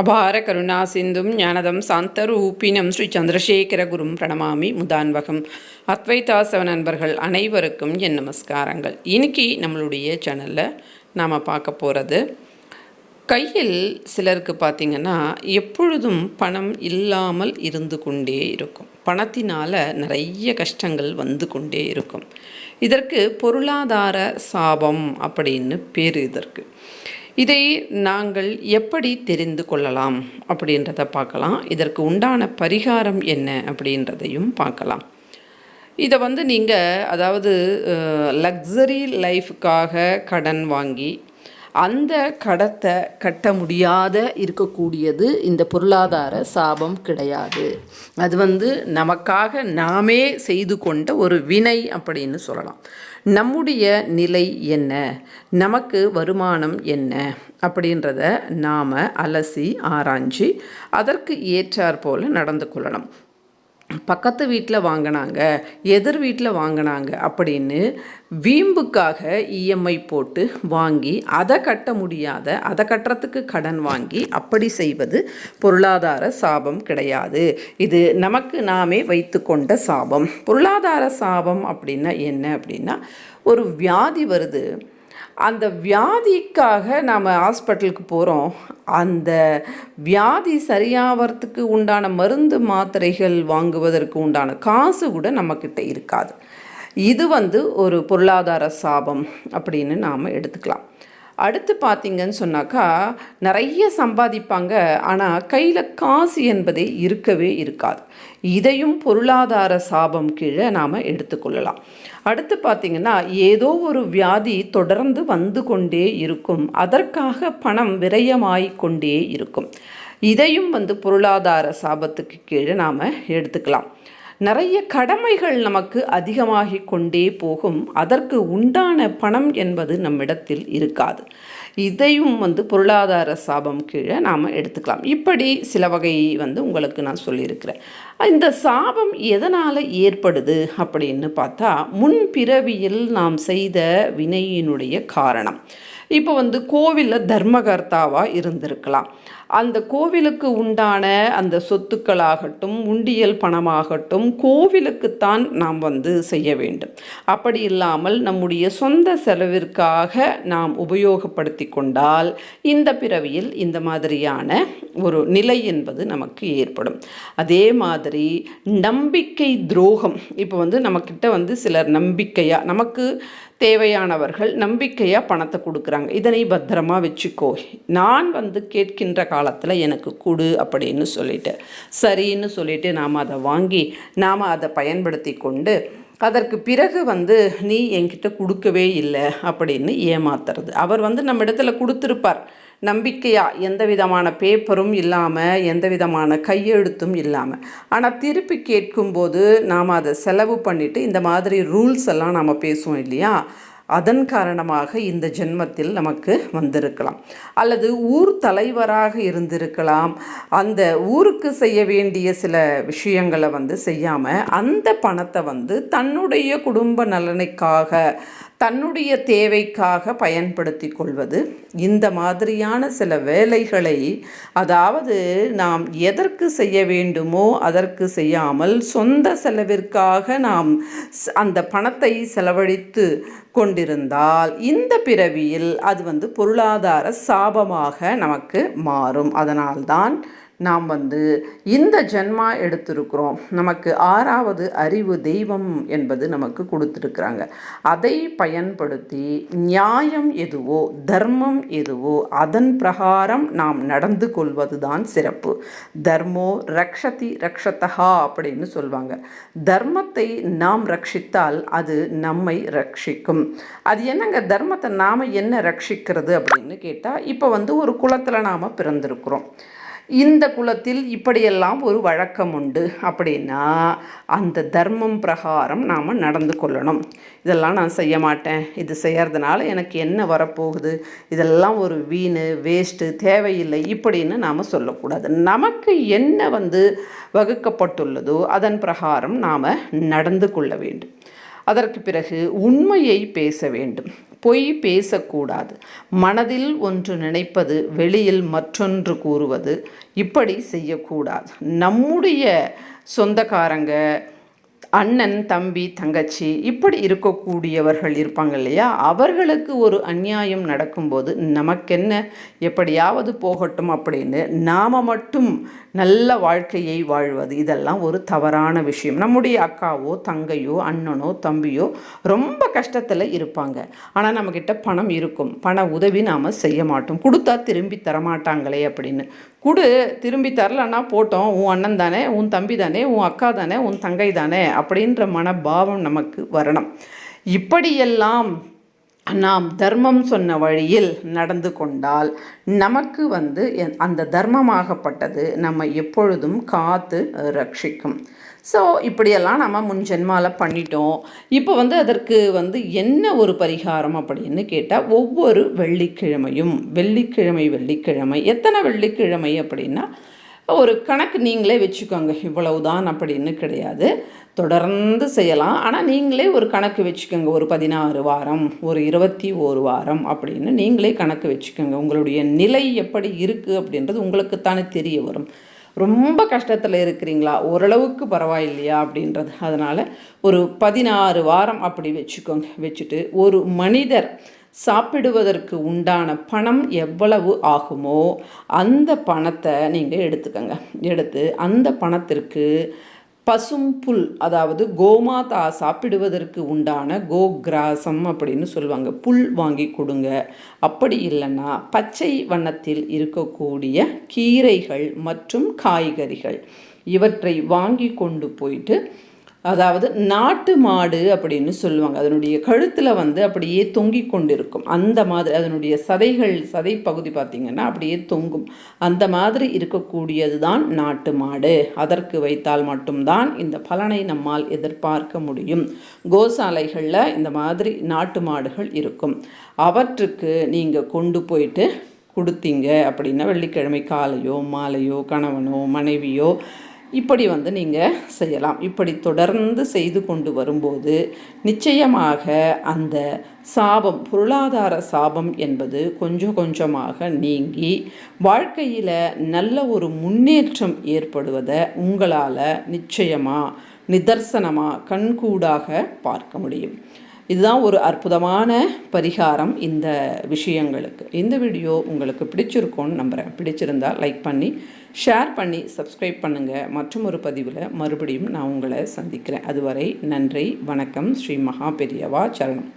அபார கருணா சிந்தும் ஞானதம் சாந்தரூபினம் ஸ்ரீ சந்திரசேகர குரும் பிரணமாமி முதான்வகம். அத்வைதாசவ நண்பர்கள் அனைவருக்கும் என் நமஸ்காரங்கள். இன்னைக்கு நம்மளுடைய சேனலில் நாம் பார்க்க போகிறது கையில் சிலருக்கு பார்த்திங்கன்னா எப்பொழுதும் பணம் இல்லாமல் இருந்து கொண்டே இருக்கும். பணத்தினால் நிறைய கஷ்டங்கள் வந்து கொண்டே இருக்கும். இதற்கு பொருளாதார சாபம் அப்படின்னு பேர் இதற்கு. இதை நாங்கள் எப்படி தெரிந்து கொள்ளலாம் அப்படின்றத பார்க்கலாம். இதற்கு உண்டான பரிகாரம் என்ன அப்படின்றதையும் பார்க்கலாம். இதை வந்து நீங்கள் அதாவது லக்ஸரி லைஃபுக்காக கடன் வாங்கி அந்த கடத்தை கட்ட முடியாத இருக்கக்கூடியது இந்த பொருளாதார சாபம் கிடையாது. அது வந்து நமக்காக நாமே செய்து கொண்ட ஒரு வினை அப்படின்னு சொல்லலாம். நம்முடைய நிலை என்ன? நமக்கு வருமானம் என்ன? அப்படின்றத நாம் அலசி ஆராய்ஞ்சி அதற்கு ஏற்றாற்போல் நடந்து கொள்ளணும் பக்கத்து வீட்டில் வாங்கினாங்க எதிர் வீட்டில் வாங்கினாங்க அப்படின்னு வீம்புக்காக இஎம்ஐ போட்டு வாங்கி அதை கட்ட முடியாத அதை கட்டுறதுக்கு கடன் வாங்கி அப்படி செய்வது பொருளாதார சாபம் கிடையாது. இது நமக்கு நாமே வைத்து கொண்ட சாபம். பொருளாதார சாபம் அப்படின்னா என்ன அப்படின்னா ஒரு வியாதி வருது அந்த வியாதிக்காக நாம் ஹாஸ்பிட்டலுக்கு போகிறோம் அந்த வியாதி சரியாகிறதுக்கு உண்டான மருந்து மாத்திரைகள் வாங்குவதற்கு உண்டான காசு கூட நம்மக்கிட்ட இருக்காது. இது வந்து ஒரு பொருளாதார சாபம் அப்படின்னு நாம் எடுத்துக்கலாம். அடுத்து பார்த்திங்கன்னு சொன்னாக்கா நிறைய சம்பாதிப்பாங்க ஆனால் கையில் காசு என்பதே இருக்கவே இருக்காது. இதையும் பொருளாதார சாபம் கீழே நாம் எடுத்துக்கொள்ளலாம் அடுத்து பார்த்திங்கன்னா ஏதோ ஒரு வியாதி தொடர்ந்து வந்து கொண்டே இருக்கும். அதற்காக பணம் விரயமாய் கொண்டே இருக்கும். இதையும் வந்து பொருளாதார சாபத்துக்கு கீழே நாம் எடுத்துக்கலாம். நிறைய கடமைகள் நமக்கு அதிகமாகி கொண்டே போகும். அதற்கு உண்டான பணம் என்பது நம்மிடத்தில் இருக்காது. இதையும் வந்து பொருளாதார சாபம் கீழே நாம் எடுத்துக்கலாம். இப்படி சில வகை வந்து உங்களுக்கு நான் சொல்லியிருக்கிறேன். இந்த சாபம் எதனால் ஏற்படுது அப்படின்னு பார்த்தா முன்பிறவியில் நாம் செய்த வினையினுடைய காரணம். இப்போ வந்து கோவிலில் தர்மகர்த்தாவாக இருந்திருக்கலாம். அந்த கோவிலுக்கு உண்டான அந்த சொத்துக்களாகட்டும் உண்டியல் பணமாகட்டும் கோவிலுக்குத்தான் நாம் வந்து செய்ய வேண்டும். அப்படி இல்லாமல் நம்முடைய சொந்த செலவிற்காக நாம் உபயோகப்படுத்தி கொண்டால் இந்த பிறவியில் இந்த மாதிரியான ஒரு நிலை என்பது நமக்கு ஏற்படும். அதே மாதிரி நம்பிக்கை துரோகம். இப்போ வந்து நம்மக்கிட்ட வந்து சிலர் நம்பிக்கையாக நமக்கு தேவையானவர்கள் நம்பிக்கையாக பணத்தை கொடுக்குறாங்க. இதனை பத்திரமா வச்சுக்கோ. நான் வந்து கேட்கின்ற காலத்தில் எனக்கு கொடு அப்படின்னு சொல்லிட்டு. சரின்னு சொல்லிட்டு நாம் அதை வாங்கி நாம் அதை பயன்படுத்தி கொண்டு அதற்கு பிறகு வந்து நீ என்கிட்ட கொடுக்கவே இல்லை அப்படின்னு ஏமாத்துறது. அவர் வந்து நம்ம இடத்துல கொடுத்துருப்பார். நம்பிக்கையாக எந்த விதமான பேப்பரும் இல்லாமல் எந்த விதமான கையெழுத்தும் இல்லாமல் ஆனால் திருப்பி கேட்கும்போது நாம் அதை செலவு பண்ணிவிட்டு இந்த மாதிரி ரூல்ஸ் எல்லாம் நாம் பேசுவோம் இல்லையா? அதன் காரணமாக இந்த ஜென்மத்தில் நமக்கு வந்திருக்கலாம். அல்லது ஊர் தலைவராக இருந்திருக்கலாம். அந்த ஊருக்கு செய்ய வேண்டிய சில விஷயங்களை வந்து செய்யாமல் அந்த பணத்தை வந்து தன்னுடைய குடும்ப நலனுக்காக தன்னுடைய தேவைக்காக பயன்படுத்தி கொள்வது. இந்த மாதிரியான சில வேலைகளை அதாவது நாம் எதற்கு செய்ய வேண்டுமோ அதற்கு செய்யாமல் சொந்த செலவிற்காக நாம் அந்த பணத்தை செலவழித்து கொண்டிருந்தால் இந்த பிறவியில் அது வந்து பொருளாதார சாபமாக நமக்கு மாறும். அதனால்தான் நாம் வந்து இந்த ஜென்மா எடுத்திருக்கிறோம். நமக்கு ஆறாவது அறிவு தெய்வம் என்பது நமக்கு கொடுத்துருக்குறாங்க. அதை பயன்படுத்தி நியாயம் எதுவோ தர்மம் எதுவோ அதன் பிரகாரம் நாம் நடந்து கொள்வது தான் சிறப்பு. தர்மோ ரக்ஷதி ரக்ஷத்தகா அப்படின்னு சொல்லுவாங்க தர்மத்தை நாம் ரட்சித்தால் அது நம்மை ரட்சிக்கும். அது என்னங்க? தர்மத்தை நாம் என்ன ரட்சிக்கிறது அப்படின்னு கேட்டால் இப்போ வந்து ஒரு குளத்தில் நாம் பிறந்திருக்கிறோம். இந்த குலத்தில் இப்படியெல்லாம் ஒரு வழக்கம் உண்டு. அப்படின்னா அந்த தர்மம் பிரகாரம் நாம் நடந்து கொள்ளணும். இதெல்லாம் நான் செய்ய மாட்டேன். இது செய்கிறதுனால எனக்கு என்ன வரப்போகுது? இதெல்லாம் ஒரு வீண் வேஸ்ட்டு தேவையில்லை இப்படின்னு நாம் சொல்லக்கூடாது. நமக்கு என்ன வந்து வகுக்கப்பட்டுள்ளதோ அதன் பிரகாரம் நாம் நடந்து கொள்ள வேண்டும். அதற்கு பிறகு உண்மையை பேச வேண்டும். பொய் பேசக்கூடாது. மனதில் ஒன்று நினைப்பது வெளியில் மற்றொன்று கூறுவது இப்படி செய்யக்கூடாது. நம்முடைய சொந்தக்காரங்க அண்ணன் தம்பி தங்கச்சி இப்படி இருக்கக்கூடியவர்கள் இருப்பாங்க இல்லையா? அவர்களுக்கு ஒரு அநியாயம் நடக்கும்போது நமக்கென்ன? எப்படியாவது போகட்டும் அப்படின்னு நாம் மட்டும் நல்ல வாழ்க்கையை வாழ்வது இதெல்லாம் ஒரு தவறான விஷயம். நம்முடைய அக்காவோ தங்கையோ அண்ணனோ தம்பியோ ரொம்ப கஷ்டத்தில் இருப்பாங்க. ஆனால் நம்மக்கிட்ட பணம் இருக்கும். பண உதவி நாம் செய்ய மாட்டோம். கொடுத்தா திரும்பி தரமாட்டாங்களே அப்படின்னு. கொடு திரும்பி தரலன்னா போட்டோம். உன் அண்ணன் தானே உன் தம்பி தானே உன் அக்கா தானே உன் தங்கை தானே. அப்படின்ற மனபாவம் நமக்கு வரணும். இப்படியெல்லாம் நாம் தர்மம் சொன்ன வழியில் நடந்து கொண்டால் நமக்கு வந்து அந்த தர்மமாகப்பட்டது நம்ம எப்பொழுதும் காத்து ரட்சிக்கும். ஸோ இப்படியெல்லாம் நம்ம முன் ஜென்மாவில் பண்ணிட்டோம். இப்போ வந்து அதற்கு வந்து என்ன ஒரு பரிகாரம் அப்படின்னு கேட்டால் ஒவ்வொரு வெள்ளிக்கிழமையும் வெள்ளிக்கிழமை வெள்ளிக்கிழமை எத்தனை வெள்ளிக்கிழமை அப்படின்னா ஒரு கணக்கு நீங்களே வச்சுக்கோங்க. இவ்வளவுதான் அப்படின்னு கிடையாது. தொடர்ந்து செய்யலாம். ஆனால் நீங்களே ஒரு கணக்கு வச்சுக்கோங்க. ஒரு பதினாறு வாரம் ஒரு இருபத்தி ஒரு வாரம் அப்படின்னு நீங்களே கணக்கு வச்சுக்கோங்க. உங்களுடைய நிலை எப்படி இருக்குது அப்படின்றது உங்களுக்குத்தானே தெரிய வரும். ரொம்ப கஷ்டத்தில் இருக்கிறீங்களா? ஓரளவுக்கு பரவாயில்லையா அப்படின்றது. அதனால் ஒரு பதினாறு வாரம் அப்படி வச்சுக்கோங்க. வச்சுட்டு ஒரு மனிதர் சாப்பிடுவதற்கு உண்டான பணம் எவ்வளவு ஆகுமோ அந்த பணத்தை நீங்கள் எடுத்துக்கோங்க. எடுத்து அந்த பணத்திற்கு பசும் புல் அதாவது கோமாதா சாப்பிடுவதற்கு உண்டான கோகிராசம் அப்படின்னு சொல்லுவாங்க. புல் வாங்கி கொடுங்க. அப்படி இல்லைன்னா பச்சை வண்ணத்தில் இருக்கக்கூடிய கீரைகள் மற்றும் காய்கறிகள் இவற்றை வாங்கி கொண்டு போயிட்டு அதாவது நாட்டு மாடு அப்படின்னு சொல்லுவாங்க. அதனுடைய கழுத்தில் வந்து அப்படியே தொங்கி கொண்டிருக்கும். அந்த மாதிரி அதனுடைய சதைகள் சதை பகுதி பார்த்திங்கன்னா அப்படியே தொங்கும். அந்த மாதிரி இருக்கக்கூடியது தான் நாட்டு மாடு. அதற்கு வைத்தால் மட்டும்தான் இந்த பலனை நம்மால் எதிர்பார்க்க முடியும். கோசாலைகளில் இந்த மாதிரி நாட்டு மாடுகள் இருக்கும். அவற்றுக்கு நீங்கள் கொண்டு போயிட்டு கொடுத்தீங்க அப்படின்னா வெள்ளிக்கிழமை காலையோ மாலையோ கணவனோ மனைவியோ இப்படி வந்து நீங்கள் செய்யலாம். இப்படி தொடர்ந்து செய்து கொண்டு வரும்போது நிச்சயமாக அந்த சாபம் பொருளாதார சாபம் என்பது கொஞ்சம் கொஞ்சமாக நீங்கி வாழ்க்கையில் நல்ல ஒரு முன்னேற்றம் ஏற்படுவதை உங்களால் நிச்சயமாக நிதர்சனமாக கண்கூடாக பார்க்க முடியும். இதுதான் ஒரு அற்புதமான பரிகாரம் இந்த விஷயங்களுக்கு. இந்த வீடியோ உங்களுக்கு பிடிச்சிருக்கோன்னு நம்புகிறேன் பிடிச்சிருந்தால் லைக் பண்ணி ஷேர் பண்ணி சப்ஸ்கிரைப் பண்ணுங்கள் மற்றும் ஒரு பதிவில் மறுபடியும் நான் உங்களை சந்திக்கிறேன். அதுவரை நன்றி வணக்கம். ஸ்ரீ மகா பெரியவா சரணம்.